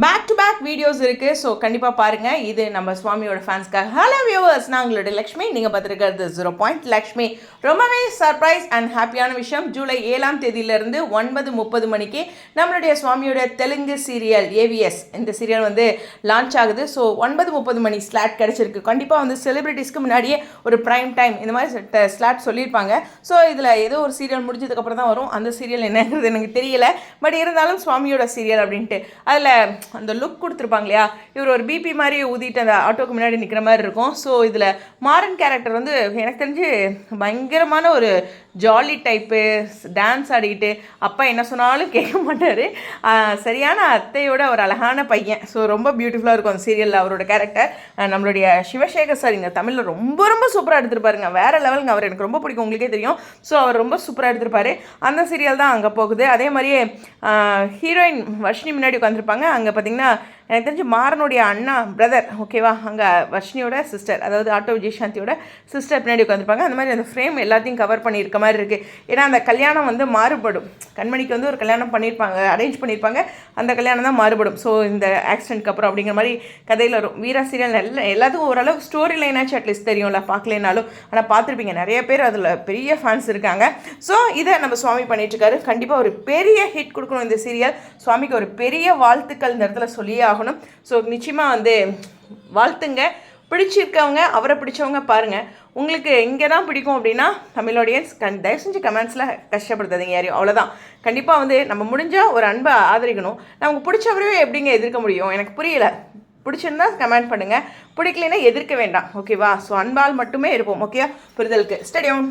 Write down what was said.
Back to back videos இருக்குது so கண்டிப்பாக பாருங்கள் இது நம்ம சுவாமியோட ஃபேன்ஸ்க்காக ஹலோ வியூவர்ஸ் நான் உங்களோட லக்ஷ்மி. நீங்கள் பார்த்துருக்கிறது ஜீரோ பாயிண்ட் லக்ஷ்மி. ரொம்பவே சர்ப்ரைஸ் அண்ட் ஹாப்பியான விஷயம். ஜூலை ஏழாம் தேதியிலிருந்து ஒன்பது முப்பது மணிக்கு நம்மளுடைய சுவாமியோட தெலுங்கு சீரியல் ஏவிஎஸ் இந்த சீரியல் வந்து லான்ச் ஆகுது. ஸோ ஒன்பது முப்பது மணி ஸ்லாட் கிடச்சிருக்கு. கண்டிப்பாக வந்து செலிபிரிட்டிஸ்க்கு முன்னாடியே ஒரு ப்ரைம் டைம் இந்த மாதிரி ஸ்லாட் uh, சொல்லியிருப்பாங்க. ஸோ இதில் ஏதோ ஒரு சீரியல் முடிஞ்சதுக்கப்புறம் தான் வரும். அந்த சீரியல் என்னங்கிறது எனக்கு தெரியல. பட் இருந்தாலும் சுவாமியோட சீரியல் அப்படின்ட்டு. அதில் அந்த லுக் கொடுத்துருப்பாங்க இல்லையா இவர் ஒரு பிபி மாதிரி ஊதிட்டு அந்த ஆட்டோக்கு முன்னாடி நிற்கிற மாதிரி இருக்கும். ஸோ இதில் மாறன் கேரக்டர் வந்து எனக்கு தெரிஞ்சு பயங்கரமான ஒரு ஜாலி டைப்பு டான்ஸ் ஆடிக்கிட்டு அப்பா என்ன சொன்னாலும் கேட்க மாட்டார். சரியான அத்தையோட ஒரு அழகான பையன். ஸோ ரொம்ப பியூட்டிஃபுல்லாக இருக்கும் அந்த சீரியலில் அவரோட கேரக்டர் நம்மளுடைய சிவசேகர் சார் இங்கே தமிழில் ரொம்ப ரொம்ப சூப்பராக எடுத்திருப்பாருங்க. வேறு லெவலுங்க அவர் எனக்கு ரொம்ப பிடிக்கும். உங்களுக்கே தெரியும். ஸோ அவர் ரொம்ப சூப்பராக எடுத்திருப்பாரு. அந்த சீரியல் தான் அங்கே போகுது. அதே மாதிரியே ஹீரோயின் வர்ஷினி முன்னாடி உட்காந்துருப்பாங்க அங்கே பார்த்தீங்கன்னா எனக்கு தெரிஞ்சு மாறனுடைய அண்ணா பிரதர் ஓகேவா அங்கே வர்ஷினியோட சிஸ்டர் அதாவது ஆட்டோ விஜயசாந்தியோட சிஸ்டர் பின்னாடி உட்காந்துருப்பாங்க அந்த மாதிரி அந்த ஃப்ரேம் எல்லாத்தையும் கவர் பண்ணியிருக்க மாதிரி இருக்குது ஏன்னா அந்த கல்யாணம் வந்து மாறுபடும். கண்மணிக்கு வந்து ஒரு கல்யாணம் பண்ணியிருப்பாங்க அரேஞ்ச் பண்ணியிருப்பாங்க. அந்த கல்யாணம் தான் மாறுபடும். ஸோ இந்த ஆக்சிடென்ட்க்கு அப்புறம் அப்படிங்கிற மாதிரி கதையில் வரும். வீரா சீரியல் நல்ல எல்லாத்துக்கும் ஓரளவுக்கு ஸ்டோரி லைனாச்சும் அட்லீஸ்ட் தெரியும்ல பார்க்கலனாலும். ஆனால் பார்த்துருப்பீங்க. நிறைய பேர் அதில் பெரிய ஃபேன்ஸ் இருக்காங்க. ஸோ இதை நம்ம சுவாமி பண்ணிட்டுருக்காரு கண்டிப்பாக ஒரு பெரிய ஹிட் கொடுக்கணும் இந்த சீரியல் சுவாமிக்கு ஒரு பெரிய வாழ்த்துக்கள் இந்த இடத்துல சொல்லியே ஆகும் ஆகணும். ஸோ நிச்சயமாக வந்து வாழ்த்துங்க. பிடிச்சிருக்கவங்க அவரை பிடிச்சவங்க பாருங்கள் உங்களுக்கு இங்கே தான் பிடிக்கும் அப்படின்னா தமிழ் ஆடியன்ஸ் கண் தயவு செஞ்சு கமெண்ட்ஸில் கஷ்டப்படுத்தாதீங்க யாரையும். அவ்வளோதான் கண்டிப்பாக வந்து நம்ம முடிஞ்சால் ஒரு அன்பை ஆதரிக்கணும். நமக்கு பிடிச்சவரையே எப்படிங்க எதிர்க்க முடியும்? எனக்கு புரியல. பிடிச்சிருந்தா கமெண்ட் பண்ணுங்கள் பிடிக்கலைன்னா எதிர்க்க வேண்டாம். ஓகேவா ஸோ அன்பால் மட்டுமே இருப்போம். ஓகே புரிதலுக்கு. ஸ்டடியம்